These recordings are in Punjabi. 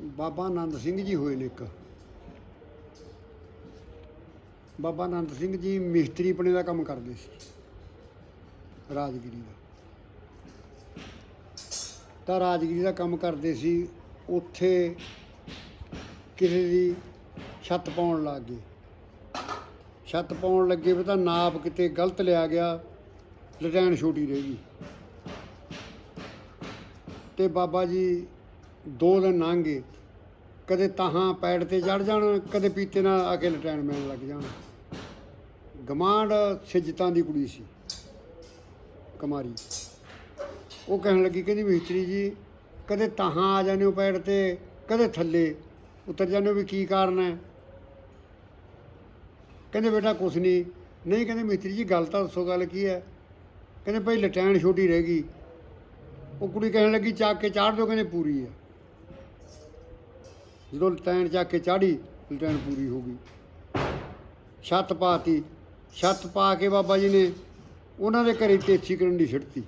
ਬਾਬਾ ਆਨੰਦ ਸਿੰਘ ਜੀ ਹੋਏ ਨੇ ਇੱਕ। ਬਾਬਾ ਆਨੰਦ ਸਿੰਘ ਜੀ ਮਿਸਤਰੀ ਪਣੇ ਦਾ ਕੰਮ ਕਰਦੇ ਸੀ। ਰਾਜਗੀਰੀ ਦਾ। ਤਾਂ ਰਾਜਗੀਰੀ ਦਾ ਕੰਮ ਕਰਦੇ ਸੀ, ਉੱਥੇ ਕਿਸੇ ਦੀ ਛੱਤ ਪਾਉਣ ਲੱਗ ਗਏ। ਛੱਤ ਪਾਉਣ ਲੱਗੇ ਵੀ ਤਾਂ ਨਾਪ ਕਿਤੇ ਗਲਤ ਲਿਆ ਗਿਆ ਲਟੈਣ ਛੋਟੀ ਰਹਿ ਗਈ। ਤੇ ਬਾਬਾ ਜੀ ਦੋ ਦਿਨ ਲੰਘ ਗਏ ਕਦੇ ਤਾਹਾਂ ਪੈੜ ਤੇ ਚੜ ਜਾਣ, ਕਦੇ ਪੀਤੇ ਨਾਲ ਆ ਕੇ ਲਟੈਣ ਮੈਨ ਲੱਗ ਜਾਣ। ਗਮਾਂਡ ਸਿੱਜਤਾਂ ਦੀ ਕੁੜੀ ਸੀ, ਕੁਮਾਰੀ। ਉਹ ਕਹਿਣ ਲੱਗੀ, ਕਹਿੰਦੀ ਮਿਸਤਰੀ ਜੀ, ਕਦੇ ਤਾਹਾਂ ਆ ਜਾਂਦੇ ਹੋ ਪੈੜ ਤੇ, ਕਦੇ ਥੱਲੇ, ਉਤਰ ਜਾਂਦੇ ਹੋ ਵੀ ਕੀ ਕਾਰਨ ਹੈ? ਕਹਿੰਦੇ, ਬੇਟਾ, ਕੁਛ ਨਹੀਂ। ਨਹੀਂ, ਕਹਿੰਦੇ ਮਿਸਤਰੀ ਜੀ, ਗੱਲ ਤਾਂ ਦੱਸੋ, ਗੱਲ ਕੀ ਹੈ? ਕਹਿੰਦੇ, ਭਾਈ ਲਟੈਣ ਛੋਟੀ ਰਹਿ ਗਈ। ਉਹ ਕੁੜੀ ਕਹਿਣ ਲੱਗੀ, ਚੱਕ ਕੇ ਚਾੜ ਦਿਓ, ਕਹਿੰਦੇ, ਪੂਰੀ ਹੈ। ਜਦੋਂ ਲਟੈਣ ਚੱਕ ਕੇ ਚਾੜੀ ਲਟੈਣ ਪੂਰੀ ਹੋ ਗਈ। ਛੱਤ ਪਾਤੀ। ਛੱਤ ਪਾ ਕੇ ਬਾਬਾ ਜੀ ਨੇ ਉਹਨਾਂ ਦੇ ਘਰੇ ਤੇਛੀ ਕਰੰਡੀ ਦੀ ਛਿੜਤੀ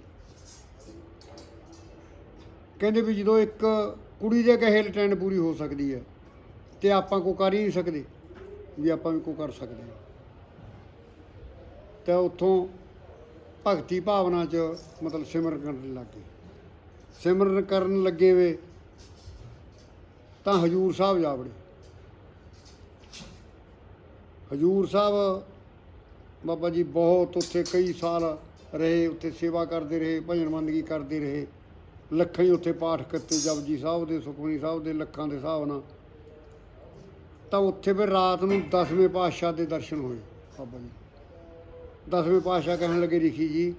ਕਹਿੰਦੇ ਵੀ ਜਦੋਂ ਇੱਕ ਕੁੜੀ ਦੇ ਕਹੇ ਲਟੈਣ ਪੂਰੀ ਹੋ ਸਕਦੀ ਹੈ, ਤੇ ਆਪਾਂ ਕੋ ਕਰ ਹੀ ਨਹੀਂ ਸਕਦੇ, ਵੀ ਆਪਾਂ ਵੀ ਕੋ ਕਰ ਸਕਦੇ ਹਾਂ। ਤਾਂ ਉੱਥੋਂ ਭਗਤੀ ਭਾਵਨਾ ਚ ਮਤਲਬ ਸਿਮਰਨ ਕਰਨ ਲੱਗੇ ਸਿਮਰਨ ਕਰਨ ਲੱਗੇ ਵੇ ਤਾਂ ਹਜੂਰ ਸਾਹਿਬ ਜਾ ਵੜੇ। ਹਜੂਰ ਸਾਹਿਬ ਬਾਬਾ ਜੀ ਬਹੁਤ ਉੱਥੇ ਕਈ ਸਾਲ ਰਹੇ, ਉੱਥੇ ਸੇਵਾ ਕਰਦੇ ਰਹੇ, ਭਜਨ ਬੰਦਗੀ ਕਰਦੇ ਰਹੇ। ਲੱਖਾਂ ਹੀ ਉੱਥੇ ਪਾਠ ਕਰਤੇ ਜਪਜੀ ਸਾਹਿਬ ਦੇ, ਸੁਖਮਨੀ ਸਾਹਿਬ ਦੇ, ਲੱਖਾਂ ਦੇ ਹਿਸਾਬ ਨਾਲ। ਤਾਂ ਉੱਥੇ ਫਿਰ ਰਾਤ ਨੂੰ 10ਵੇਂ ਪਾਤਸ਼ਾਹ ਦੇ ਦਰਸ਼ਨ ਹੋਏ ਬਾਬਾ ਜੀ। 10ਵੇਂ ਪਾਤਸ਼ਾਹ ਕਹਿਣ ਲੱਗੇ, ਰਿਖੀ ਜੀ,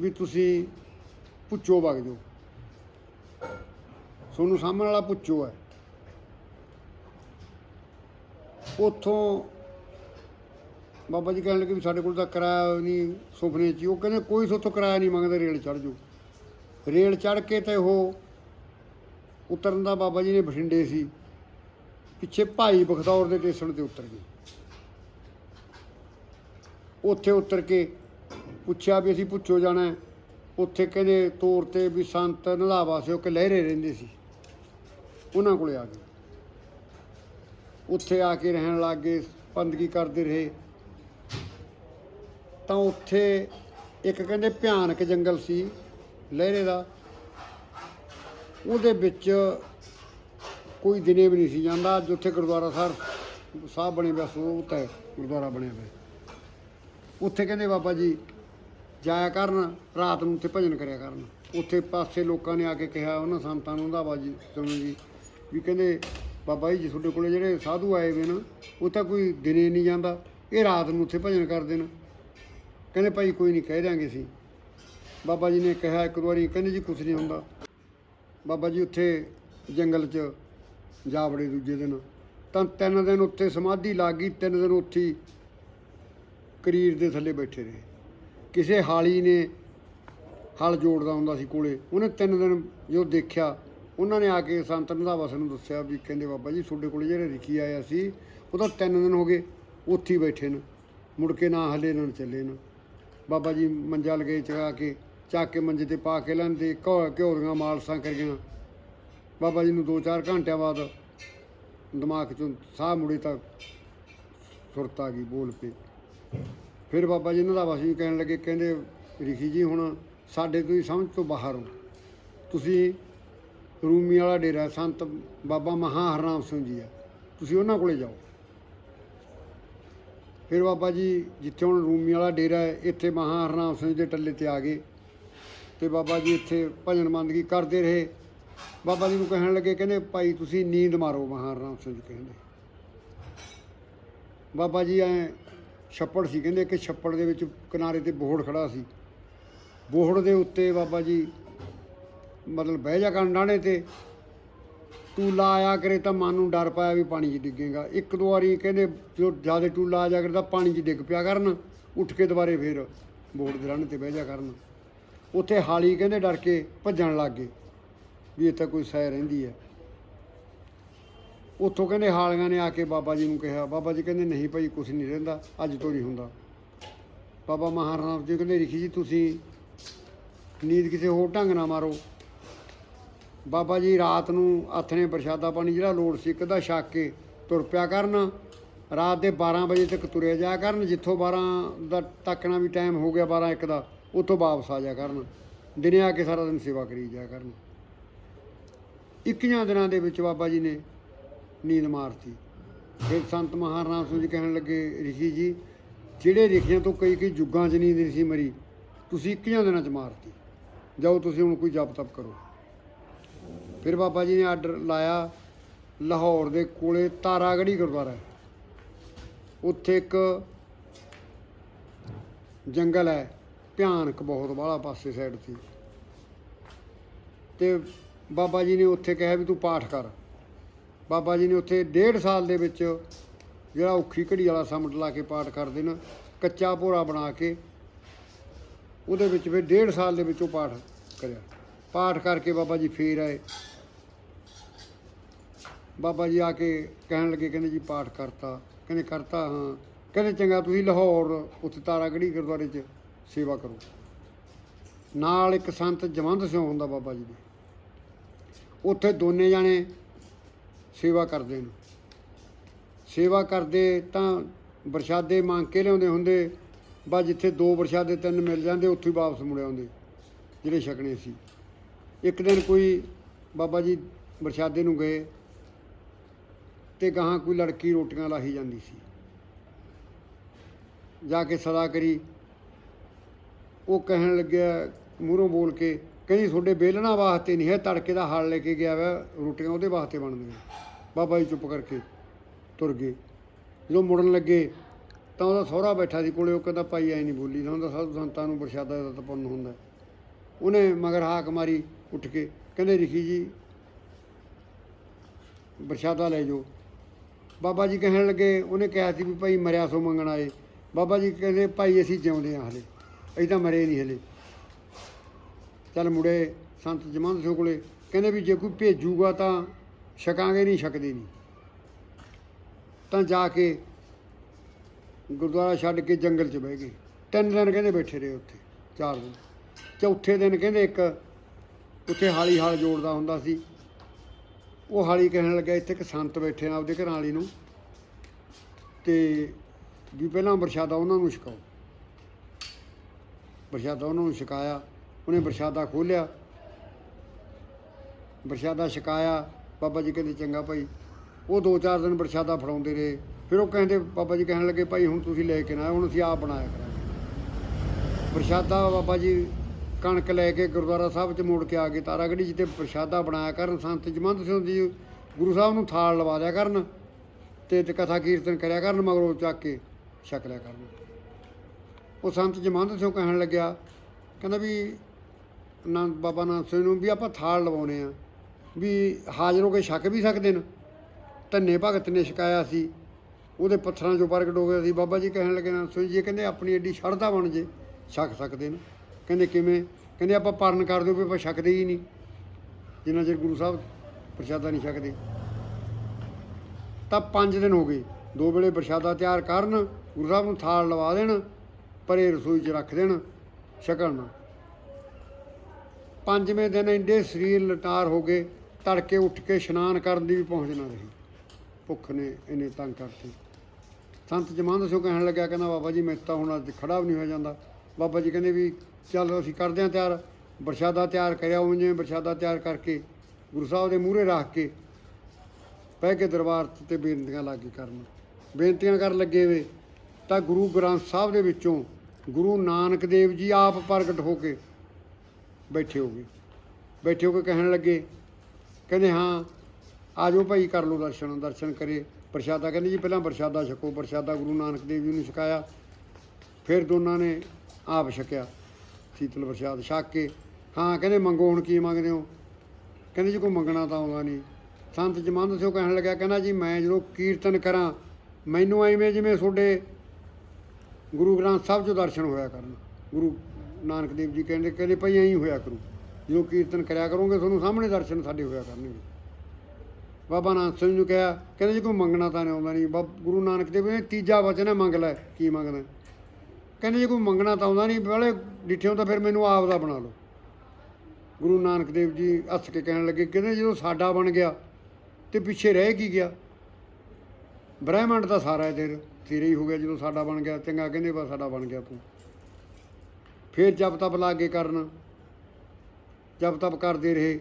ਵੀ ਤੁਸੀਂ ਪੁੱਛੋ ਵਗ ਜਾਓ। ਤੁਹਾਨੂੰ ਸਾਹਮਣੇ ਵਾਲਾ ਪੁੱਛੋ ਹੈ। ਉੱਥੋਂ ਬਾਬਾ ਜੀ ਕਹਿਣ ਲੱਗੇ ਵੀ ਸਾਡੇ ਕੋਲ ਤਾਂ ਕਿਰਾਇਆ ਨਹੀਂ, ਸੁਪਨੇ 'ਚ ਹੀ। ਉਹ ਕਹਿੰਦੇ, ਕੋਈ ਸੋਥੋਂ ਕਿਰਾਇਆ ਨਹੀਂ ਮੰਗਦਾ, ਰੇਲ ਚੜ ਜਾਓ। ਰੇਲ ਚੜ ਕੇ ਤੇ ਉਹ ਉਤਰਨ ਦਾ ਬਾਬਾ ਜੀ ਨੇ ਬਠਿੰਡੇ ਸੀ। ਪਿੱਛੇ ਭਾਈ ਬਖਦੌਰ ਦੇ ਸਟੇਸ਼ਨ ਤੇ ਉਤਰ ਗਏ। ਉੱਥੇ ਉਤਰ ਕੇ ਪੁੱਛਿਆ ਵੀ ਅਸੀਂ ਪੁੱਛੋ ਜਾਣਾ ਉੱਥੇ ਕਹਿੰਦੇ, ਤੌਰ ਤੇ ਵੀ ਸੰਤ ਨਲਾਵਾ ਸੀ, ਉਹ ਕਿ ਲਹਿਰੇ ਰਹਿੰਦੇ ਸੀ। ਉਹਨਾਂ ਕੋਲੇ ਆ ਗਏ। ਉੱਥੇ ਆ ਕੇ ਰਹਿਣ ਲੱਗ ਗਏ, ਬੰਦਗੀ ਕਰਦੇ ਰਹੇ। ਤਾਂ ਉੱਥੇ ਇੱਕ ਕਹਿੰਦੇ ਭਿਆਨਕ ਜੰਗਲ ਸੀ, ਲਹਿਰੇ ਦਾ। ਉਹਦੇ ਵਿੱਚ ਕੋਈ ਦਿਨੇ ਵੀ ਨਹੀਂ ਸੀ ਜਾਂਦਾ, ਅੱਜ ਉੱਥੇ ਗੁਰਦੁਆਰਾ ਸਾਹਿਬ ਸਾਹਿਬ ਬਣੇ ਪਿਆ, ਸੋ ਉੱਤੇ ਗੁਰਦੁਆਰਾ ਬਣਿਆ ਪਿਆ। ਉੱਥੇ ਕਹਿੰਦੇ ਬਾਬਾ ਜੀ, ਜਾਇਆ ਕਰਨ, ਰਾਤ ਨੂੰ ਉੱਥੇ ਭਜਨ ਕਰਿਆ ਕਰਨ। ਉੱਥੇ ਪਾਸੇ ਲੋਕਾਂ ਨੇ ਆ ਕੇ ਕਿਹਾ, ਉਹਨਾਂ ਸੰਤਾਂ ਨੂੰ ਦਾ ਬਾਜੀ ਸੁਣੋ ਜੀ ਵੀ ਕਹਿੰਦੇ ਬਾਬਾ ਜੀ ਤੁਹਾਡੇ ਕੋਲੇ ਜਿਹੜੇ ਸਾਧੂ ਆਏ ਵੇ ਨਾ, ਉਹ ਤਾਂ ਕੋਈ ਦਿਨੇ ਨਹੀਂ ਜਾਂਦਾ, ਇਹ ਰਾਤ ਨੂੰ ਉੱਥੇ ਭਜਨ ਕਰਦੇ ਨੇ ਕਹਿੰਦੇ ਭਾਈ, ਕੋਈ ਨਹੀਂ, ਕਹਿ ਦਿਆਂਗੇ ਸੀ ਬਾਬਾ ਜੀ ਨੇ ਕਿਹਾ ਇੱਕ ਵਾਰੀ, ਕਹਿੰਦੇ ਜੀ, ਕੁਛ ਨਹੀਂ ਹੁੰਦਾ। ਬਾਬਾ ਜੀ, ਉੱਥੇ ਜੰਗਲ 'ਚ ਜਾ ਵੜੇ ਦੂਜੇ ਦਿਨ। ਤਾਂ ਤਿੰਨ ਦਿਨ ਉੱਥੇ ਸਮਾਧੀ ਲੱਗ ਗਈ, ਤਿੰਨ ਦਿਨ ਉੱਥੇ ਕਰੀਰ ਦੇ ਥੱਲੇ ਬੈਠੇ ਰਹੇ। ਕਿਸੇ ਹਾਲੀ ਨੇ ਹਲ ਜੋੜਦਾ ਹੁੰਦਾ ਸੀ ਕੋਲੇ। ਉਹਨੇ ਤਿੰਨ ਦਿਨ ਜੋ ਦੇਖਿਆ ਉਹਨਾਂ ਨੇ ਆ ਕੇ ਸੰਤ ਰੰਧਾਵਾ ਸਿੰਘ ਨੂੰ ਦੱਸਿਆ ਵੀ ਕਹਿੰਦੇ ਬਾਬਾ ਜੀ, ਤੁਹਾਡੇ ਕੋਲ ਜਿਹੜੇ ਰਿਖੀ ਆਇਆ ਸੀ, ਉਹ ਤਾਂ ਤਿੰਨ ਦਿਨ ਹੋ ਗਏ, ਉੱਥੇ ਹੀ ਬੈਠੇ ਨੇ, ਮੁੜ ਕੇ ਨਾ ਹਲੇ ਨਾ ਚੱਲੇ ਨੇ। ਬਾਬਾ ਜੀ ਮੰਜਾ ਲਗੇ ਚਗਾ ਕੇ, ਚੱਕ ਕੇ ਮੰਜੇ ਤੇ ਪਾ ਕੇ ਲੈਂਦੇ, ਘਿਓ ਘਿਓ ਮਾਲਸਾਂ ਕਰੀਆਂ। ਬਾਬਾ ਜੀ ਨੂੰ 2-4 ਘੰਟਿਆਂ ਬਾਅਦ ਦਿਮਾਗ ਚੋਂ ਸਾਹ ਮੁੜੇ ਤਾਂ ਸੁਰਤ ਆ ਗਈ, ਬੋਲ ਪਏ ਫਿਰ ਬਾਬਾ ਜੀ ਇਹਨਾਂ ਦਾ ਵਸੀ ਕਹਿਣ ਲੱਗੇ, ਕਹਿੰਦੇ ਰਿਖੀ ਜੀ, ਹੁਣ ਸਾਡੇ ਤੁਸੀਂ ਸਮਝ ਤੋਂ ਬਾਹਰ ਹੋ। ਤੁਸੀਂ ਰੂਮੀ ਵਾਲਾ ਡੇਰਾ ਸੰਤ ਬਾਬਾ ਮਹਾ ਹਰਨਾਮ ਸਿੰਘ ਜੀ ਆ। ਤੁਸੀਂ ਉਹਨਾਂ ਕੋਲੇ ਜਾਓ। ਫਿਰ ਬਾਬਾ ਜੀ ਜਿੱਥੇ ਹੁਣ ਰੂਮੀ ਵਾਲਾ ਡੇਰਾ ਹੈ, ਇੱਥੇ ਮਹਾ ਹਰਨਾਮ ਸਿੰਘ ਦੇ ਟੱਲੇ ਤੇ ਆ ਗਏ। ਤੇ ਬਾਬਾ ਜੀ ਇੱਥੇ ਭਜਨ ਮੰਦਗੀ ਕਰਦੇ ਰਹੇ। ਬਾਬਾ ਜੀ ਨੂੰ ਕਹਿਣ ਲੱਗੇ, ਕਹਿੰਦੇ, ਭਾਈ, ਤੁਸੀਂ ਨੀਂਦ ਮਾਰੋ, ਮਹਾ ਹਰਨਾਮ ਸਿੰਘ ਜੀ ਕਹਿੰਦੇ। ਬਾਬਾ ਜੀ ਐ ਛੱਪੜ ਸੀ, ਕਹਿੰਦੇ, ਕਿ ਛੱਪੜ ਦੇ ਵਿੱਚ ਕਿਨਾਰੇ ਤੇ ਬੋਹੜ ਖੜਾ ਸੀ। ਬੋਹੜ ਦੇ ਉੱਤੇ ਬਾਬਾ ਜੀ ਮਤਲਬ ਬਹਿ ਜਾ ਕਰਨ ਡਾਣੇ ਤੇ। ਟੂਲਾ ਆਇਆ ਕਰੇ ਤਾਂ ਮਨ ਨੂੰ ਡਰ ਪਾਇਆ ਵੀ ਪਾਣੀ 'ਚ ਡਿੱਗੇਗਾ। ਇੱਕ ਦੋ ਵਾਰੀ ਕਹਿੰਦੇ ਜੋ ਜ਼ਿਆਦਾ ਟੂਲਾ ਆ ਜਾ ਕਰੇ ਤਾਂ ਪਾਣੀ 'ਚ ਡਿੱਗ ਪਿਆ ਕਰਨ, ਉੱਠ ਕੇ ਦੁਬਾਰੇ ਫੇਰ ਬੋਹੜ ਦੇ ਰਾਣੇ ਤੇ ਬਹਿ ਜਾ ਕਰਨ। ਉੱਥੇ ਹਾਲੀ ਕਹਿੰਦੇ ਡਰ ਕੇ ਭੱਜਣ ਲੱਗ ਗਏ ਵੀ ਇੱਥੇ ਕੋਈ ਸਹਿ ਰਹਿੰਦੀ ਹੈ। ਉੱਥੋਂ ਕਹਿੰਦੇ ਹਾਲੀਆਂ ਨੇ ਆ ਕੇ ਬਾਬਾ ਜੀ ਨੂੰ ਕਿਹਾ, ਬਾਬਾ ਜੀ ਕਹਿੰਦੇ ਨਹੀਂ ਭਾਈ ਕੁਝ ਨਹੀਂ ਰਹਿੰਦਾ, ਅੱਜ ਤੋਂ ਨਹੀਂ ਹੁੰਦਾ। ਬਾਬਾ ਮਹਾਰਾਜ ਜੀ ਕਹਿੰਦੇ ਰਿਖੀ ਜੀ ਤੁਸੀਂ ਨੀਂਦ ਕਿਸੇ ਹੋਰ ਢੰਗ ਨਾਲ ਮਾਰੋ। ਬਾਬਾ ਜੀ ਰਾਤ ਨੂੰ ਆਥਣੇ ਪ੍ਰਸ਼ਾਦਾ ਪਾਣੀ ਜਿਹੜਾ ਲੋੜ ਸੀ, ਇੱਕ ਦਾ ਛੱਕ ਕੇ ਤੁਰ ਪਿਆ ਕਰਨ। ਰਾਤ ਦੇ 12 ਵਜੇ ਤੱਕ ਤੁਰਿਆ ਜਾਇਆ ਕਰਨ, ਜਿੱਥੋਂ 12 ਦਾ ਤੱਕਣਾ ਵੀ ਟਾਈਮ ਹੋ ਗਿਆ 12 ਇੱਕ ਦਾ, ਉੱਥੋਂ ਵਾਪਸ ਆ ਜਾਇਆ ਕਰਨ। ਦਿਨੇ ਆ ਕੇ ਸਾਰਾ ਦਿਨ ਸੇਵਾ ਕਰੀ ਜਾਇਆ ਕਰਨ। ਇੱਕੀਆਂ ਦਿਨਾਂ ਦੇ ਵਿੱਚ ਬਾਬਾ ਜੀ ਨੇ ਨੀਂਦ ਮਾਰਤੀ। ਫਿਰ ਸੰਤ ਮਹਾਰਾਜ ਸਿੰਘ ਜੀ ਕਹਿਣ ਲੱਗੇ, ਰਿਸ਼ੀ ਜੀ, ਜਿਹੜੇ ਰਿਖੀਆਂ ਤੋਂ ਕਈ ਕਈ ਯੁੱਗਾਂ 'ਚ ਨੀਂਦ ਨਹੀਂ ਸੀ ਮਰੀ, ਤੁਸੀਂ ਇੱਕੀਆਂ ਦਿਨਾਂ 'ਚ ਮਾਰਤੀ। ਜਾਓ ਤੁਸੀਂ ਹੁਣ ਕੋਈ ਜਪ ਤਪ ਕਰੋ। ਫਿਰ ਬਾਬਾ ਜੀ ਨੇ ਆਰਡਰ ਲਾਇਆ ਲਾਹੌਰ ਦੇ ਕੋਲੇ ਤਾਰਾਗੜੀ ਗੁਰਦੁਆਰਾ। ਉੱਥੇ ਇੱਕ ਜੰਗਲ ਹੈ, ਭਿਆਨਕ ਬਹੁਤ ਬਾਹਲਾ ਪਾਸੇ ਸਾਈਡ ਤੇ। ਤੇ ਬਾਬਾ ਜੀ ਨੇ ਉੱਥੇ ਕਿਹਾ ਵੀ ਤੂੰ ਪਾਠ ਕਰ। ਬਾਬਾ ਜੀ ਨੇ ਉੱਥੇ ਡੇਢ ਸਾਲ ਦੇ ਵਿੱਚ ਜਿਹੜਾ ਔਖੀ ਘੜੀ ਵਾਲਾ ਸਮਟ ਲਾ ਕੇ ਪਾਠ ਕਰਦੇ ਨਾ ਕੱਚਾ ਭੋਰਾ ਬਣਾ ਕੇ, ਉਹਦੇ ਵਿੱਚ ਫਿਰ ਡੇਢ ਸਾਲ ਦੇ ਵਿੱਚ ਉਹ ਪਾਠ ਕਰਿਆ। ਪਾਠ ਕਰਕੇ ਬਾਬਾ ਜੀ ਫੇਰ ਆਏ। ਬਾਬਾ ਜੀ ਆ ਕੇ ਕਹਿਣ ਲੱਗੇ, ਕਹਿੰਦੇ ਜੀ ਪਾਠ ਕਰਤਾ। ਕਹਿੰਦੇ, ਕਰਤਾ ਹਾਂ। ਕਹਿੰਦੇ, ਚੰਗਾ, ਤੁਸੀਂ ਲਾਹੌਰ, ਉੱਥੇ ਤਾਰਾਗੜੀ ਗੁਰਦੁਆਰੇ 'ਚ ਸੇਵਾ ਕਰੋ। ਨਾਲ ਇੱਕ ਸੰਤ ਜਵੰਦ ਸਿੰਘ ਹੁੰਦਾ ਬਾਬਾ ਜੀ ਦੇ। ਉੱਥੇ ਦੋਨੇ ਜਾਣੇ ਸੇਵਾ ਕਰਦੇ ਨੇ। ਸੇਵਾ ਕਰਦੇ ਤਾਂ ਬਰਸਾਦੇ ਮੰਗ ਕੇ ਲਿਆਉਂਦੇ ਹੁੰਦੇ, ਬਸ ਜਿੱਥੇ ਦੋ ਬਰਸਾਦੇ ਤਿੰਨ ਮਿਲ ਜਾਂਦੇ, ਉੱਥੇ ਹੀ ਵਾਪਸ ਮੁੜ ਆਉਂਦੇ, ਜਿਹੜੇ ਛਕਣੇ ਸੀ। ਇੱਕ ਦਿਨ ਕੋਈ ਬਾਬਾ ਜੀ ਬਰਸ਼ਾਦੇ ਨੂੰ ਗਏ ਤੇ ਗਾਹਾਂ ਕੋਈ ਲੜਕੀ ਰੋਟੀਆਂ ਲਾਹੀ ਜਾਂਦੀ ਸੀ। ਜਾ ਕੇ ਸਦਾ ਕਰੀ। ਉਹ ਕਹਿਣ ਲੱਗਿਆ, ਮੂਹਰੋਂ ਬੋਲ ਕੇ, ਕਹਿੰਦੀ, ਤੁਹਾਡੇ ਬੇਲਣਾ ਵਾਸਤੇ ਨਹੀਂ ਹੈ, ਤੜਕੇ ਦਾ ਹਲ ਲੈ ਕੇ ਗਿਆ ਵਾ, ਰੋਟੀਆਂ ਉਹਦੇ ਵਾਸਤੇ ਬਣਦੀਆਂ। ਬਾਬਾ ਜੀ ਚੁੱਪ ਕਰਕੇ ਤੁਰ ਗਏ। ਜਦੋਂ ਮੁੜਨ ਲੱਗੇ, ਤਾਂ ਉਹਦਾ ਸਹੁਰਾ ਬੈਠਾ ਸੀ ਕੋਲੇ, ਉਹ ਕਹਿੰਦਾ, ਭਾਈ, ਐ ਨਹੀਂ ਬੋਲੀ ਦਾ ਹੁੰਦਾ, ਸਾਧੂ ਸੰਤਾਂ ਨੂੰ ਪ੍ਰਸ਼ਾਦਾ ਦਾ ਤਾਂ ਪੁੰਨ ਹੁੰਦਾ। ਉਹਨੇ ਮਗਰ ਹਾਕ ਮਾਰੀ, ਉੱਠ ਕੇ, ਕਹਿੰਦੇ, ਰਿਖੀ ਜੀ, ਪ੍ਰਸ਼ਾਦਾ ਲੈ ਜਾਓ। ਬਾਬਾ ਜੀ ਕਹਿਣ ਲੱਗੇ, ਉਹਨੇ ਕਿਹਾ ਸੀ ਵੀ ਭਾਈ ਮਰਿਆ ਸੋ ਮੰਗਣ ਆਏ। ਬਾਬਾ ਜੀ ਕਹਿੰਦੇ, ਭਾਈ ਅਸੀਂ ਜਿਉਂਦੇ ਹਾਂ ਹਲੇ, ਅਸੀਂ ਤਾਂ ਮਰੇ ਨਹੀਂ ਹਲੇ। ਚੱਲ ਮੁੜੇ ਸੰਤ ਜਮੰਦ ਸਿੰਘ ਕੋਲੇ, ਕਹਿੰਦੇ ਵੀ ਜੇ ਕੋਈ ਭੇਜੂਗਾ ਤਾਂ ਛਕਾਂਗੇ ਨਹੀਂ, ਛਕਦੇ ਨਹੀਂ। ਤਾਂ ਜਾ ਕੇ ਗੁਰਦੁਆਰਾ ਛੱਡ ਕੇ ਜੰਗਲ 'ਚ ਬਹਿ ਗਏ। ਤਿੰਨ ਦਿਨ ਕਹਿੰਦੇ ਬੈਠੇ ਰਹੇ ਉੱਥੇ, ਚਾਰ ਦਿਨ। ਚੌਥੇ ਦਿਨ ਕਹਿੰਦੇ ਇੱਕ, ਉੱਥੇ ਹਾਲੀ ਹਾਲ ਜੋੜਦਾ ਹੁੰਦਾ ਸੀ। ਉਹ ਹਾਲੀ ਕਹਿਣ ਲੱਗਾ ਇੱਥੇ ਇੱਕ ਸੰਤ ਬੈਠੇ ਆ ਆਪਦੇ ਘਰਾਂ ਵਾਲੀ ਨੂੰ। ਤੇ ਵੀ ਪਹਿਲਾਂ ਪ੍ਰਸ਼ਾਦਾ ਉਹਨਾਂ ਨੂੰ ਛਕਾਓ। ਪ੍ਰਸ਼ਾਦਾ ਉਹਨਾਂ ਨੂੰ ਛਕਾਇਆ, ਉਹਨੇ ਪ੍ਰਸ਼ਾਦਾ ਖੋਲਿਆ ਪ੍ਰਸ਼ਾਦਾ ਛਕਾਇਆ, ਬਾਬਾ ਜੀ ਕਹਿੰਦੇ ਚੰਗਾ ਭਾਈ। ਉਹ ਦੋ ਚਾਰ ਦਿਨ ਪ੍ਰਸ਼ਾਦਾ ਫੜਾਉਂਦੇ ਰਹੇ। ਫਿਰ ਉਹ ਕਹਿੰਦੇ ਬਾਬਾ ਜੀ ਕਹਿਣ ਲੱਗੇ, ਭਾਈ ਹੁਣ ਤੁਸੀਂ ਲੈ ਕੇ ਨਾ ਹੁਣ ਅਸੀਂ ਆਪ ਬਣਾਇਆ ਕਰਾਂਗੇ। ਪ੍ਰਸ਼ਾਦਾ ਬਾਬਾ ਜੀ ਕਣਕ ਲੈ ਕੇ ਗੁਰਦੁਆਰਾ ਸਾਹਿਬ 'ਚ ਮੋੜ ਕੇ ਆ ਗਏ ਤਾਰਾਗੜੀ 'ਤੇ ਪ੍ਰਸ਼ਾਦਾ ਬਣਾਇਆ ਕਰਨ, ਸੰਤ ਜਮੰਤ ਸਿੰਘ ਜੀ ਗੁਰੂ ਸਾਹਿਬ ਨੂੰ ਥਾਲ ਲਵਾ ਦਿਆ ਕਰਨ ਤੇ ਤੇ ਕਥਾ ਕੀਰਤਨ ਕਰਿਆ ਕਰਨ, ਮਗਰੋਂ ਚੱਕ ਕੇ ਛਕ ਲਿਆ ਕਰਨ। ਉਹ ਸੰਤ ਜਮੰਤ ਸਿੰਘ ਕਹਿਣ ਲੱਗਿਆ, ਕਹਿੰਦਾ ਵੀ ਆਨੰਦ ਬਾਬਾ ਨਾਨਕ ਸਿੰਘ ਨੂੰ ਵੀ ਆਪਾਂ ਥਾਲ ਲਵਾਉਣੇ ਆ, ਵੀ ਹਾਜ਼ਰ ਹੋ ਕੇ ਛਕ ਵੀ ਸਕਦੇ ਨੇ। ਧੰਨੇ ਭਗਤ ਨੇ ਛਕਾਇਆ ਸੀ, ਉਹਦੇ ਪੱਥਰਾਂ 'ਚੋਂ ਪ੍ਰਗਟ ਹੋ ਗਿਆ ਸੀ। ਬਾਬਾ ਜੀ ਕਹਿਣ ਲੱਗੇ ਨਾ ਸੋ ਜੀ ਕਹਿੰਦੇ ਆਪਣੀ ਐਡੀ ਸ਼ਰਧਾ ਬਣ ਜੇ, ਛਕ ਸਕਦੇ ਨੇ। ਕਹਿੰਦੇ ਕਿਵੇਂ? ਕਹਿੰਦੇ ਆਪਾਂ ਪਰਨ ਕਰ ਦਿਓ ਵੀ ਆਪਾਂ ਛਕਦੇ ਹੀ ਨਹੀਂ। ਜਿੰਨਾ ਚਿਰ ਗੁਰੂ ਸਾਹਿਬ ਪ੍ਰਸ਼ਾਦਾ ਨਹੀਂ ਛਕਦੇ। ਤਾਂ 5 ਦਿਨ ਹੋ ਗਏ। ਦੋ ਵੇਲੇ ਪ੍ਰਸ਼ਾਦਾ ਤਿਆਰ ਕਰਨ, ਗੁਰੂ ਸਾਹਿਬ ਨੂੰ ਥਾਲ ਲਵਾ ਦੇਣ, ਪਰੇ ਰਸੋਈ 'ਚ ਰੱਖ ਦੇਣ, ਛਕਣ ਨਾ। ਪੰਜਵੇਂ ਦਿਨ ਇੰਦੇ ਸਰੀਰ ਲਟਾਰ ਹੋ ਗਏ, ਤੜਕੇ ਉੱਠ ਕੇ ਇਸ਼ਨਾਨ ਕਰਨ ਦੀ ਵੀ ਪਹੁੰਚ ਨਾ ਰਹੀ। ਭੁੱਖ ਨੇ ਇਹਨੇ ਤੰਗ ਕਰਤੀ। ਸੰਤ ਜਮਾਨਦ ਸਿੰਘ ਕਹਿਣ ਲੱਗਿਆ, ਕਹਿੰਦਾ ਬਾਬਾ ਜੀ, ਮੈਂ ਤਾਂ ਹੁਣ ਅੱਜ ਖੜਾ ਵੀ ਨਹੀਂ ਹੋ ਜਾਂਦਾ। ਬਾਬਾ ਜੀ ਕਹਿੰਦੇ ਵੀ ਚੱਲ ਅਸੀਂ ਕਰਦੇ ਹਾਂ ਤਿਆਰ, ਪ੍ਰਸ਼ਾਦਾ ਤਿਆਰ ਕਰਿਆ ਉਹ ਜਿਵੇਂ ਪ੍ਰਸ਼ਾਦਾ ਤਿਆਰ ਕਰਕੇ ਗੁਰੂ ਸਾਹਿਬ ਦੇ ਮੂਹਰੇ ਰੱਖ ਕੇ ਬਹਿ ਕੇ ਦਰਬਾਰ ਤੇ ਬੇਨਤੀਆਂ ਲੱਗ ਲੱਗੇ ਕਰਨ। ਬੇਨਤੀਆਂ ਕਰਨ ਲੱਗੇ ਵੇ ਤਾਂ ਗੁਰੂ ਗ੍ਰੰਥ ਸਾਹਿਬ ਦੇ ਵਿੱਚੋਂ ਗੁਰੂ ਨਾਨਕ ਦੇਵ ਜੀ ਆਪ ਪ੍ਰਗਟ ਹੋ ਕੇ ਬੈਠੇ ਹੋ ਗਏ ਬੈਠੇ ਹੋ ਕੇ ਕਹਿਣ ਲੱਗੇ, ਕਹਿੰਦੇ ਹਾਂ, ਆਜੋ ਭਾਈ ਕਰ ਲਓ ਦਰਸ਼ਨ ਦਰਸ਼ਨ ਕਰੇ। ਪ੍ਰਸ਼ਾਦਾ ਕਹਿੰਦੇ ਜੀ ਪਹਿਲਾਂ ਪ੍ਰਸ਼ਾਦਾ ਛਕੋ, ਪ੍ਰਸ਼ਾਦਾ ਗੁਰੂ ਨਾਨਕ ਦੇਵ ਜੀ ਨੂੰ ਛਕਾਇਆ। ਫਿਰ ਦੋਨਾਂ ਨੇ ਆਪ ਛਕਿਆ। ਸੀਤਲ ਪ੍ਰਸ਼ਾਦ ਛਕ ਕੇ, ਹਾਂ ਕਹਿੰਦੇ ਮੰਗੋ ਹੁਣ ਕੀ ਮੰਗਦੇ ਹੋ? ਕਹਿੰਦੇ ਜੀ ਕੋਈ ਮੰਗਣਾ ਤਾਂ ਆਉਂਦਾ ਨਹੀਂ। ਸੰਤ ਜਮੰਦ ਸਿੰਘ ਕਹਿਣ ਲੱਗਾ ਕਹਿੰਦਾ ਜੀ ਮੈਂ ਜਦੋਂ ਕੀਰਤਨ ਕਰਾਂ, ਮੈਨੂੰ ਐਵੇਂ ਜਿਵੇਂ ਤੁਹਾਡੇ ਗੁਰੂ ਗ੍ਰੰਥ ਸਾਹਿਬ 'ਚੋਂ ਦਰਸ਼ਨ ਹੋਇਆ ਕਰਨ। ਗੁਰੂ ਨਾਨਕ ਦੇਵ ਜੀ ਕਹਿੰਦੇ ਕਹਿੰਦੇ ਭਾਈ ਐਂ ਹੀ ਹੋਇਆ ਕਰੂ। ਜਦੋਂ ਕੀਰਤਨ ਕਰਿਆ ਕਰੋਗੇ, ਤੁਹਾਨੂੰ ਸਾਹਮਣੇ ਦਰਸ਼ਨ ਸਾਡੇ ਹੋਇਆ ਕਰਨਗੇ। ਬਾਬਾ ਨਾਨਕ ਸਿੰਘ ਨੂੰ ਕਿਹਾ, ਕਹਿੰਦੇ ਜੀ ਕੋਈ ਮੰਗਣਾ ਤਾਂ ਨਹੀਂ ਆਉਂਦਾ ਨਹੀਂ ਬਾਬ ਗੁਰੂ ਨਾਨਕ ਦੇਵ ਨੇ ਤੀਜਾ ਵਚਨ ਹੈ, ਮੰਗ ਲੈ, ਕੀ ਮੰਗਦਾ ਕਹਿੰਦੇ ਜੇ ਕੋਈ ਮੰਗਣਾ ਤਾਂ ਆਉਂਦਾ ਨਹੀਂ, ਵਾਲੇ ਡਿੱਠਿਓ ਤਾਂ ਫਿਰ ਮੈਨੂੰ ਆਪ ਦਾ ਬਣਾ ਲਓ। ਗੁਰੂ ਨਾਨਕ ਦੇਵ ਜੀ ਹੱਸ ਕੇ ਕਹਿਣ ਲੱਗੇ, ਕਹਿੰਦੇ ਜਦੋਂ ਸਾਡਾ ਬਣ ਗਿਆ ਤੇ ਪਿੱਛੇ ਰਹਿ ਕੀ ਗਿਆ? ਬ੍ਰਹਿਮੰਡ ਤਾਂ ਸਾਰਾ ਤੇਰੇ ਤੇਰੇ ਹੀ ਹੋ ਗਿਆ ਜਦੋਂ ਸਾਡਾ ਬਣ ਗਿਆ, ਚੰਗਾ ਕਹਿੰਦੇ ਬਸ ਸਾਡਾ ਬਣ ਗਿਆ ਤੂੰ। ਫਿਰ ਜਪ ਤਪ ਲਾਗੇ ਕਰਨ, ਜਪ ਤਪ ਕਰਦੇ ਰਹੇ।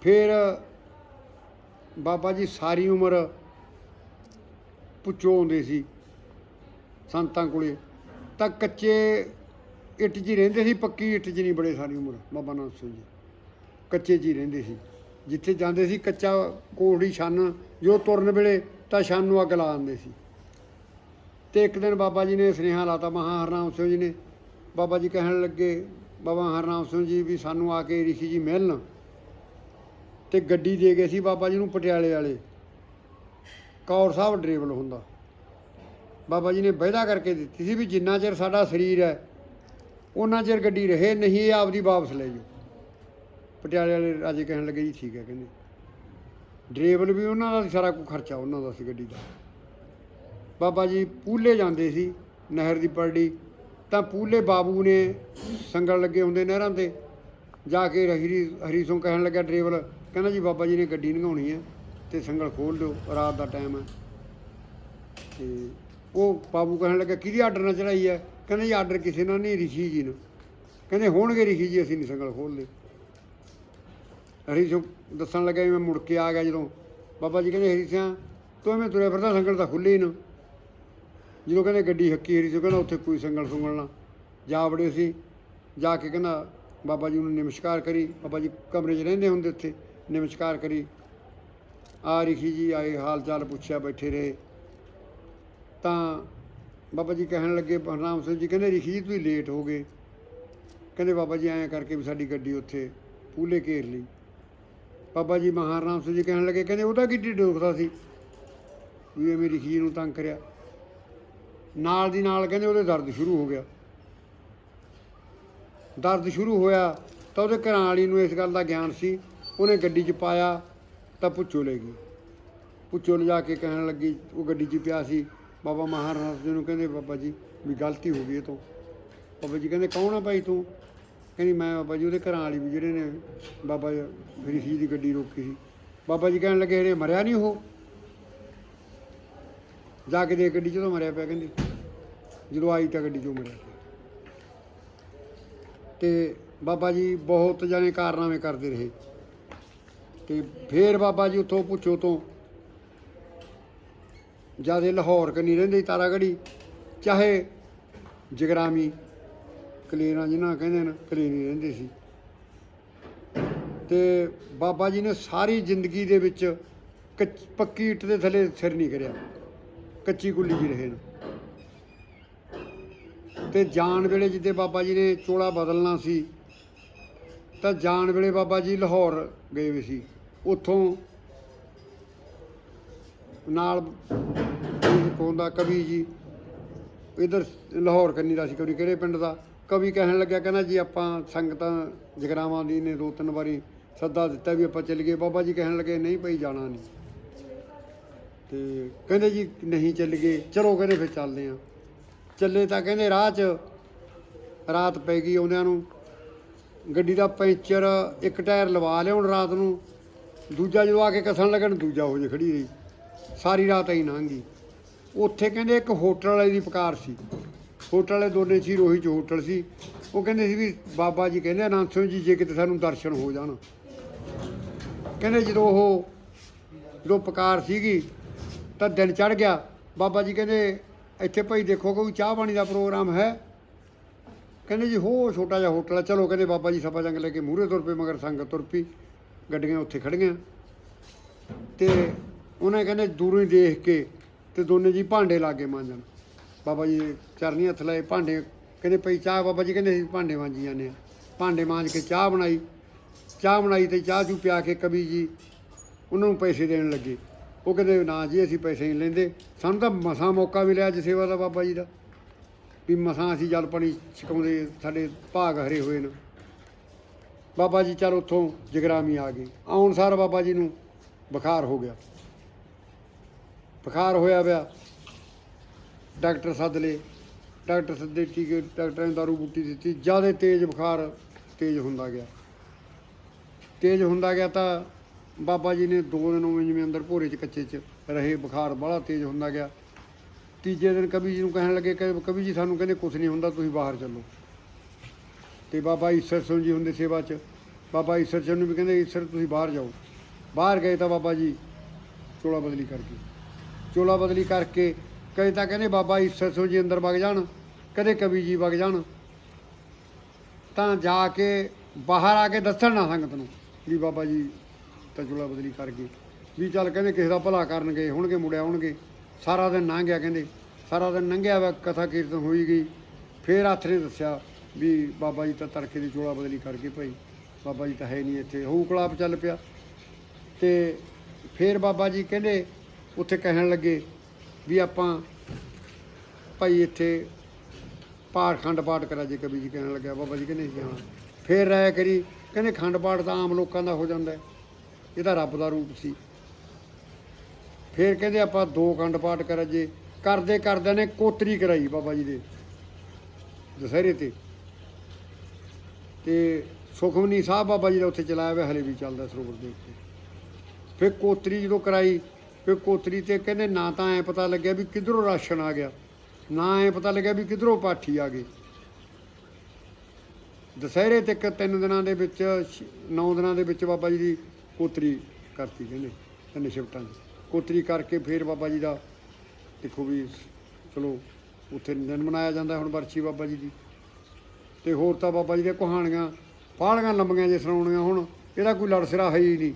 ਫਿਰ ਬਾਬਾ ਜੀ ਸਾਰੀ ਉਮਰ ਪੁੱਛੋ ਆਉਂਦੇ ਸੀ। ਸੰਤਾਂ ਕੋਲੇ, ਤਾਂ ਕੱਚੇ ਇੱਟ 'ਚ ਹੀ ਰਹਿੰਦੇ ਸੀ, ਪੱਕੀ ਇੱਟ 'ਚ ਨਹੀਂ ਬੜੇ ਸਾਰੀ ਉਮਰ, ਬਾਬਾ ਨਾਨਕ ਸਿੰਘ ਜੀ। ਕੱਚੇ 'ਚ ਹੀ ਰਹਿੰਦੇ ਸੀ। ਜਿੱਥੇ ਜਾਂਦੇ ਸੀ, ਕੱਚਾ ਕੋੜੀ ਛੰਨ, ਜੋ ਤੁਰਨ ਵੇਲੇ ਤਾਂ ਛੰਨ ਨੂੰ ਅੱਗ ਲਾ ਦਿੰਦੇ ਸੀ। ਤੇ ਇੱਕ ਦਿਨ ਬਾਬਾ ਜੀ ਨੇ ਸੁਨੇਹਾ ਲਾਤਾ, ਮਹਾ ਹਰਨਾਮ ਸਿੰਘ ਜੀ ਨੇ। ਬਾਬਾ ਜੀ ਕਹਿਣ ਲੱਗੇ, ਬਾਬਾ ਹਰਨਾਮ ਸਿੰਘ ਜੀ ਵੀ ਸਾਨੂੰ ਆ ਕੇ ਰਿਸ਼ੀ ਜੀ ਮਿਲਣ। ਤੇ ਗੱਡੀ ਦੇ ਗਏ ਸੀ ਬਾਬਾ ਜੀ ਨੂੰ ਪਟਿਆਲੇ ਵਾਲੇ। ਕੌਰ ਸਾਹਿਬ ਡਰੇਵਲ ਹੁੰਦਾ। ਬਾਬਾ ਜੀ ਨੇ ਵਾਅਦਾ ਕਰਕੇ ਦਿੱਤੀ ਸੀ ਵੀ ਜਿੰਨਾ ਚਿਰ ਸਾਡਾ ਸਰੀਰ ਹੈ ਉਹਨਾਂ ਚਿਰ ਗੱਡੀ ਰਹੇ, ਨਹੀਂ ਇਹ ਆਪਦੀ ਵਾਪਸ ਲੈ ਜਾਓ। ਪਟਿਆਲੇ ਵਾਲੇ ਰਾਜੇ ਕਹਿਣ ਲੱਗੇ ਜੀ ਠੀਕ ਹੈ ਕਹਿੰਦੇ। ਡਰੇਵਲ ਵੀ ਉਹਨਾਂ ਦਾ ਸਾਰਾ ਕੁ ਖਰਚਾ ਉਹਨਾਂ ਦਾ ਸੀ ਗੱਡੀ ਦਾ। ਬਾਬਾ ਜੀ ਪੂਲੇ ਜਾਂਦੇ ਸੀ ਨਹਿਰ ਦੀ ਪਰੜੀ ਤਾਂ ਪੂਲੇ ਬਾਬੂ ਨੇ ਸੰਗਲ ਲੱਗੇ ਹੁੰਦੇ ਨਹਿਰਾਂ ਤੇ। ਜਾ ਕੇ ਹਰੀ ਹਰੀ ਸਿੰਘ ਕਹਿਣ ਲੱਗਾ ਡਰੇਵਲ ਕਹਿੰਦਾ ਜੀ ਬਾਬਾ ਜੀ ਨੇ ਗੱਡੀ ਲੰਘਾਉਣੀ ਹੈ ਤੇ ਸੰਗਲ ਖੋਲ ਦਿਓ, ਰਾਤ ਦਾ ਟਾਈਮ ਹੈ। ਤੇ ਉਹ ਬਾਬੂ ਕਹਿਣ ਲੱਗਾ, ਕਿਹਦੀ ਆਰਡਰ ਨਾਲ ਚੜਾਈ ਹੈ ਕਹਿੰਦੇ ਜੀ ਆਰਡਰ ਕਿਸੇ ਨਾਲ ਨਹੀਂ, ਰਿਸ਼ੀ ਜੀ ਨੂੰ ਕਹਿੰਦੇ, ਹੋਣਗੇ ਰਿਸ਼ੀ ਜੀ, ਅਸੀਂ ਨਹੀਂ ਸੰਗਲ ਖੋਲਦੇ ਹਰੀ ਸਿੰਘ ਦੱਸਣ ਲੱਗਾ ਵੀ ਮੈਂ ਮੁੜ ਕੇ ਆ ਗਿਆ ਜਦੋਂ। ਬਾਬਾ ਜੀ ਕਹਿੰਦੇ ਹਰੀ ਸਿੰਘ ਤੂੰ ਐਵੇਂ ਤੁਰਿਆ ਫਿਰਦਾ, ਸੰਗਲ ਤਾਂ ਖੁੱਲੇ ਹੀ ਨਾ। ਜਦੋਂ ਕਹਿੰਦੇ, ਗੱਡੀ ਹੱਕੀ ਹਰੀ ਸਿੰਘ ਕਹਿੰਦਾ, ਉੱਥੇ ਕੋਈ ਸੰਗਲ ਸੁੰਗਲ ਨਾ। ਜਾ ਵੜੇ ਸੀ। ਜਾ ਕੇ ਕਹਿੰਦਾ, ਬਾਬਾ ਜੀ ਨੂੰ ਨਮਸਕਾਰ ਕਰੀ। ਬਾਬਾ ਜੀ ਕਮਰੇ 'ਚ ਰਹਿੰਦੇ ਹੁੰਦੇ ਉੱਥੇ ਨਮਸਕਾਰ ਕਰੀ। ਆ ਰਿਖੀ ਜੀ, ਆਏ ਹਾਲ ਚਾਲ ਪੁੱਛਿਆ, ਬੈਠੇ ਰਹੇ। ਤਾਂ ਬਾਬਾ ਜੀ ਕਹਿਣ ਲੱਗੇ ਹਰਨਾਮ ਸਿੰਘ ਜੀ ਕਹਿੰਦੇ ਰਿਖੀ ਵੀ ਲੇਟ ਹੋ ਗਏ। ਕਹਿੰਦੇ ਬਾਬਾ ਜੀ ਐਂ ਕਰਕੇ ਵੀ ਸਾਡੀ ਗੱਡੀ ਉੱਥੇ ਪੂਲੇ ਘੇਰ ਲਈ। ਬਾਬਾ ਜੀ ਮਹਾਰਾਮ ਸਿੰਘ ਜੀ ਕਹਿਣ ਲੱਗੇ, ਕਹਿੰਦੇ ਉਹਦਾ ਕੀ ਢਿੱਡ ਦੁਖਦਾ ਸੀ? ਵੀ ਇਹ ਮੇਰੀ ਖੀਰ ਨੂੰ ਤੰਗ ਕਰਿਆ। ਨਾਲ ਦੀ ਨਾਲ ਕਹਿੰਦੇ ਉਹਦੇ ਦਰਦ ਸ਼ੁਰੂ ਹੋ ਗਿਆ। ਦਰਦ ਸ਼ੁਰੂ ਹੋਇਆ ਤਾਂ ਉਹਦੇ ਘਰਾਂ ਵਾਲੀ ਨੂੰ ਇਸ ਗੱਲ ਦਾ ਗਿਆਨ ਸੀ। ਉਹਨੇ ਗੱਡੀ 'ਚ ਪਾਇਆ ਤਾਂ ਪੁੱਛੋ ਲੈ ਗਈ। ਪੁੱਛੋ ਲਿਜਾ ਕੇ ਕਹਿਣ ਲੱਗੀ, ਉਹ ਗੱਡੀ 'ਚ ਪਿਆ ਸੀ। ਬਾਬਾ ਮਹਾਰਾਜ ਜੀ ਨੂੰ ਕਹਿੰਦੇ, ਬਾਬਾ ਜੀ, ਵੀ ਗਲਤੀ ਹੋ ਗਈ ਇਹ ਤੋਂ। ਬਾਬਾ ਜੀ ਕਹਿੰਦੇ, ਕੌਣ ਆ ਭਾਈ ਤੂੰ? ਕਹਿੰਦੀ, ਮੈਂ ਬਾਬਾ ਜੀ ਉਹਦੇ ਘਰਾਂ ਵਾਲੀ ਵੀ ਜਿਹੜੇ ਨੇ, ਬਾਬਾ ਜੀ, ਮੇਰੀ ਸੀ ਦੀ ਗੱਡੀ ਰੋਕੀ ਸੀ। ਬਾਬਾ ਜੀ ਕਹਿਣ ਲੱਗੇ, ਇਹਨੇ ਮਰਿਆ ਨਹੀਂ ਉਹ? ਜਾ ਕੇ ਦੇ ਗੱਡੀ 'ਚ ਤਾਂ ਮਰਿਆ ਪਿਆ, ਕਹਿੰਦੀ। ਜਦੋਂ ਆਈ ਤਾਂ ਗੱਡੀ 'ਚੋਂ ਮਰਿਆ ਤੇ ਬਾਬਾ ਜੀ ਬਹੁਤ ਜਾਣੇ ਕਾਰਨਾਮੇ ਕਰਦੇ ਰਹੇ। ਤੇ ਫੇਰ ਬਾਬਾ ਜੀ ਉੱਥੋਂ ਪੁੱਛੋ ਤੋਂ ਜਿਆਦੇ ਲਾਹੌਰ ਕਨੀ ਰਹਿੰਦੇ ਤਾਰਾਗੜੀ ਚਾਹੇ ਜਗਰਾਮੀ, ਕਲੇਰਾਂ ਜਿਹਨਾਂ ਕਹਿੰਦੇ ਨੇ, ਕਲੇਰੀ ਰਹਿੰਦੇ ਸੀ। ਤੇ ਬਾਬਾ ਜੀ ਨੇ ਸਾਰੀ ਜ਼ਿੰਦਗੀ ਦੇ ਵਿੱਚ ਕੱਚ- ਪੱਕੀ ਇੱਟ ਦੇ ਥੱਲੇ ਸਿਰ ਨਹੀਂ ਕਰਿਆ। ਕੱਚੀ ਗੁੱਲੀ ਜੀ ਰਹੇ ਨੇ। ਤੇ ਜਾਣ ਵੇਲੇ ਜਿੱਦੇ ਬਾਬਾ ਜੀ ਨੇ ਚੋਲਾ ਬਦਲਣਾ ਸੀ, ਤਾਂ ਜਾਣ ਵੇਲੇ ਬਾਬਾ ਜੀ ਲਾਹੌਰ ਗਏ ਵੀ ਸੀ। ਉੱਥੋਂ ਨਾਲ ਕੋਂਦਾ ਕਵੀ ਜੀ। ਇਧਰ ਲਾਹੌਰ ਕੰਨੀ ਦਾ ਸੀ ਕਵੀ, ਕਿਹੜੇ ਪਿੰਡ ਦਾ? ਕਵੀ ਕਹਿਣ ਲੱਗਿਆ, ਕਹਿੰਦਾ ਜੀ ਆਪਾਂ ਸੰਗਤਾਂ, ਜਗਰਾਵਾਂ ਦੀ ਨੇ ਦੋ ਤਿੰਨ ਵਾਰੀ ਸੱਦਾ ਦਿੱਤਾ ਵੀ ਆਪਾਂ ਚੱਲ ਗਏ ਬਾਬਾ ਜੀ ਕਹਿਣ ਲੱਗੇ, ਨਹੀਂ ਭਾਈ, ਜਾਣਾ ਨਹੀਂ। ਤੇ ਕਹਿੰਦੇ ਜੀ, ਨਹੀਂ ਚੱਲ ਗਏ ਚਲੋ ਕਹਿੰਦੇ ਫਿਰ ਚੱਲਦੇ ਆ ਚੱਲੇ ਤਾਂ ਕਹਿੰਦੇ ਰਾਹ 'ਚ, ਰਾਤ ਪੈ ਗਈ ਉਹਨਾਂ ਨੂੰ। ਗੱਡੀ ਦਾ ਪੈਂਚਰ ਇੱਕ ਟਾਇਰ ਲਵਾ ਲਿਆਉਣ ਰਾਤ ਨੂੰ। ਦੂਜਾ ਜਦੋਂ ਆ ਕੇ ਕਸਣ ਲੱਗਣ ਦੂਜਾ ਹੋ ਜੇ ਖੜੀ ਰਹੀ। ਸਾਰੀ ਰਾਤ ਐਂ ਲੰਘ ਗਈ ਉੱਥੇ ਕਹਿੰਦੇ ਇੱਕ ਹੋਟਲ ਵਾਲੇ ਦੀ ਪੁਕਾਰ ਸੀ। ਹੋਟਲ ਵਾਲੇ ਦੋਨੇ ਸੀ ਰੋਹੀ ਚ ਹੋਟਲ ਸੀ। ਉਹ ਕਹਿੰਦੇ ਸੀ ਵੀ ਬਾਬਾ ਜੀ ਕਹਿੰਦੇ ਅਨੰਦ ਸਿੰਘ ਜੀ, ਜੇ ਕਿਤੇ ਸਾਨੂੰ ਦਰਸ਼ਨ ਹੋ ਜਾਣ। ਕਹਿੰਦੇ ਜਦੋਂ ਉਹ ਜਦੋਂ ਪੁਕਾਰ ਸੀਗੀ, ਤਾਂ ਦਿਨ ਚੜ ਗਿਆ। ਬਾਬਾ ਜੀ ਕਹਿੰਦੇ, ਇੱਥੇ ਭਾਈ ਦੇਖੋ ਕੋਈ ਚਾਹ ਪਾਣੀ ਦਾ ਪ੍ਰੋਗਰਾਮ ਹੈ? ਕਹਿੰਦੇ ਜੀ, ਹੋ, ਛੋਟਾ ਜਿਹਾ ਹੋਟਲ ਹੈ। ਚਲੋ, ਕਹਿੰਦੇ ਬਾਬਾ ਜੀ, ਸਭਾ ਜੰਗ ਲੈ ਕੇ ਮੂਹਰੇ ਤੁਰ ਪਏ, ਮਗਰ ਸੰਗਤ ਤੁਰ ਪਈ। ਗੱਡੀਆਂ ਉੱਥੇ ਖੜੀਆਂ ਤੇ ਉਹਨੇ ਕਹਿੰਦੇ ਦੂਰੋਂ ਹੀ ਦੇਖ ਕੇ ਤੇ ਦੋਨੇ ਜੀ ਭਾਂਡੇ ਲਾਗੇ ਮਾਂਜਣ। ਬਾਬਾ ਜੀ ਚਰਨੀ ਹੱਥ ਲਾਏ, ਭਾਂਡੇ ਕਹਿੰਦੇ ਪਈ ਚਾਹ ਬਾਬਾ ਜੀ ਕਹਿੰਦੇ ਅਸੀਂ ਭਾਂਡੇ ਮਾਂਜੀ ਜਾਂਦੇ ਆ ਭਾਂਡੇ ਮਾਂਜ ਕੇ ਚਾਹ ਬਣਾਈ। ਚਾਹ ਬਣਾਈ ਤੇ ਚਾਹ ਚੂ ਪਿਆ ਕੇ ਕਵੀ ਜੀ ਉਹਨਾਂ ਨੂੰ ਪੈਸੇ ਦੇਣ ਲੱਗੇ। ਉਹ ਕਹਿੰਦੇ ਨਾ ਜੀ ਅਸੀਂ ਪੈਸੇ ਨਹੀਂ ਲੈਂਦੇ। ਸਾਨੂੰ ਤਾਂ ਮਸਾਂ ਮੌਕਾ ਮਿਲਿਆ ਅੱਜ ਸੇਵਾ ਦਾ ਬਾਬਾ ਜੀ ਦਾ। ਵੀ ਮਸਾਂ ਅਸੀਂ ਜਲ ਪਾਣੀ ਛਕਾਉਂਦੇ, ਸਾਡੇ ਭਾਗ ਹਰੇ ਹੋਏ ਨੇ। ਬਾਬਾ ਜੀ ਚੱਲ ਉੱਥੋਂ ਜਗਰਾਮੀ ਆ ਗਏ। ਆਉਣ ਸਾਰ ਬਾਬਾ ਜੀ ਨੂੰ ਬੁਖਾਰ ਹੋ ਗਿਆ। ਬੁਖਾਰ ਹੋਇਆ ਪਿਆ। ਡਾਕਟਰ ਸੱਦ ਲਏ। ਡਾਕਟਰ ਸੱਦੇ ਟੀਕੇ ਡਾਕਟਰਾਂ ਨੇ ਦਾਰੂ ਬੂਟੀ ਦਿੱਤੀ। ਜ਼ਿਆਦਾ ਤੇਜ਼ ਬੁਖਾਰ ਤੇਜ਼ ਹੁੰਦਾ ਗਿਆ। ਤੇਜ਼ ਹੁੰਦਾ ਗਿਆ ਤਾਂ ਬਾਬਾ ਜੀ ਨੇ ਦੋ ਦਿਨ ਉਵੇਂ ਜਿਵੇਂ ਅੰਦਰ ਭੋਰੇ 'ਚ ਕੱਚੇ 'ਚ ਰਹੇ। ਬੁਖਾਰ ਬੜਾ ਤੇਜ਼ ਹੁੰਦਾ ਗਿਆ। ਤੀਜੇ ਦਿਨ ਕਵੀ ਜੀ ਨੂੰ ਕਹਿਣ ਲੱਗੇ ਕਿ ਕਵੀ ਜੀ, ਸਾਨੂੰ ਕਹਿੰਦੇ ਕੁਝ ਨਹੀਂ ਹੁੰਦਾ, ਤੁਸੀਂ ਬਾਹਰ ਚੱਲੋ। ਤੇ ਬਾਬਾ ਈਸਰ ਸਿੰਘ ਜੀ ਹੁੰਦੇ ਸੇਵਾ 'ਚ। ਬਾਬਾ ਈਸਰ ਸਿੰਘ ਨੂੰ ਵੀ ਕਹਿੰਦੇ, ਈਸਰ, ਤੁਸੀਂ ਬਾਹਰ ਜਾਓ। ਬਾਹਰ ਗਏ ਤਾਂ ਬਾਬਾ ਜੀ ਚੋਲਾ ਬਦਲੀ ਕਰਕੇ। ਚੋਲਾ ਬਦਲੀ ਕਰਕੇ ਕਦੇ ਤਾਂ ਕਹਿੰਦੇ ਬਾਬਾ ਈਸਰ ਸਿੰਘ ਜੀ ਅੰਦਰ ਵਗ ਜਾਣ, ਕਦੇ ਕਵੀ ਜੀ ਵਗ ਜਾਣ। ਤਾਂ ਜਾ ਕੇ ਬਾਹਰ ਆ ਕੇ ਦੱਸਣ ਨਾ ਸੰਗਤ ਨੂੰ ਵੀ ਬਾਬਾ ਜੀ ਤਾਂ ਚੋਲਾ ਬਦਲੀ ਕਰ ਗਏ। ਵੀ ਚੱਲ ਕਹਿੰਦੇ ਕਿਸੇ ਦਾ ਭਲਾ ਕਰਨਗੇ, ਹੋਣਗੇ ਮੁੜਿਆ ਆਉਣਗੇ। ਸਾਰਾ ਦਿਨ ਲੰਘ ਗਿਆ ਕਹਿੰਦੇ, ਸਾਰਾ ਦਿਨ ਲੰਘਿਆ ਵਾ, ਕਥਾ ਕੀਰਤਨ ਹੋਈ ਗਈ। ਫੇਰ ਹੱਥ ਨੇ ਦੱਸਿਆ ਵੀ ਬਾਬਾ ਜੀ ਤਾਂ ਤੜਕੇ ਦੀ ਚੋਲਾ ਬਦਲੀ ਕਰਕੇ ਭਾਈ। ਬਾਬਾ ਜੀ ਤਾਂ ਹੈ ਨਹੀਂ ਇੱਥੇ ਹੂਕਲਾਪ ਚੱਲ ਪਿਆ। ਤੇ ਫੇਰ ਬਾਬਾ ਜੀ ਕਹਿੰਦੇ ਉੱਥੇ ਕਹਿਣ ਲੱਗੇ ਵੀ ਆਪਾਂ ਭਾਈ ਇੱਥੇ ਪਾਠ ਖੰਡ ਪਾਠ ਕਰਾ ਜੇ ਕਵੀ ਜੀ ਕਹਿਣ ਲੱਗਿਆ, ਬਾਬਾ ਜੀ ਕਹਿੰਦੇ ਜੀ ਹਾਂ ਫੇਰ ਰਾਇ ਕਰੀ, ਕਹਿੰਦੇ ਖੰਡ ਪਾਠ ਤਾਂ ਆਮ ਲੋਕਾਂ ਦਾ ਹੋ ਜਾਂਦਾ ਹੈ। ਇਹ ਤਾਂ ਰੱਬ ਦਾ ਰੂਪ ਸੀ। ਫੇਰ ਕਹਿੰਦੇ ਆਪਾਂ ਦੋ ਖੰਡ ਪਾਠ ਕਰਾ ਜੇ, ਕਰਦੇ ਕਰਦੇ ਨੇ ਕੋਤਰੀ ਕਰਾਈ ਬਾਬਾ ਜੀ ਦੇ, ਦੁਸਹਿਰੇ ਤੇ। ਤੇ ਸੁਖਮਨੀ ਸਾਹਿਬ ਬਾਬਾ ਜੀ ਦਾ ਉੱਥੇ ਚਲਾਇਆ ਹੋਇਆ ਹਲੇ ਵੀ ਚੱਲਦਾ ਸਰੋਵਰ ਦੇ ਉੱਤੇ। ਫਿਰ ਕੋਤਰੀ ਜਦੋਂ ਕਰਾਈ ਕਿ ਕੋਤਰੀ ਤੇ ਕਹਿੰਦੇ ਨਾ ਤਾਂ ਐ ਪਤਾ ਲੱਗਿਆ ਵੀ ਕਿੱਧਰੋਂ ਰਾਸ਼ਨ ਆ ਗਿਆ, ਨਾ ਐ ਪਤਾ ਲੱਗਿਆ ਵੀ ਕਿੱਧਰੋਂ ਪਾਠੀ ਆ ਗਈ। ਦੁਸਹਿਰੇ ਤੱਕ ਤਿੰਨ ਦਿਨਾਂ ਦੇ ਵਿੱਚ 9 ਦਿਨਾਂ ਦੇ ਵਿੱਚ ਬਾਬਾ ਜੀ ਦੀ ਕੋਤਰੀ ਕਰਤੀ ਕਹਿੰਦੇ, ਤਿੰਨ ਸ਼ਿਫਟਾਂ 'ਚ ਕੋਤਰੀ ਕਰਕੇ ਫਿਰ ਬਾਬਾ ਜੀ ਦਾ ਦੇਖੋ ਵੀ ਚਲੋ ਉੱਥੇ ਦਿਨ ਮਨਾਇਆ ਜਾਂਦਾ ਹੁਣ ਵਰਸ਼ੀ ਬਾਬਾ ਜੀ ਦੀ। ਤੇ ਹੋਰ ਤਾਂ ਬਾਬਾ ਜੀ ਦੀਆਂ ਕਹਾਣੀਆਂ ਪਾਲੀਆਂ ਲੰਬੀਆਂ ਜੇ ਸੁਣਾਉਣੀਆਂ ਹੁਣ, ਇਹਦਾ ਕੋਈ ਲੜ ਸਿਰਾ ਹੈ ਹੀ ਨਹੀਂ।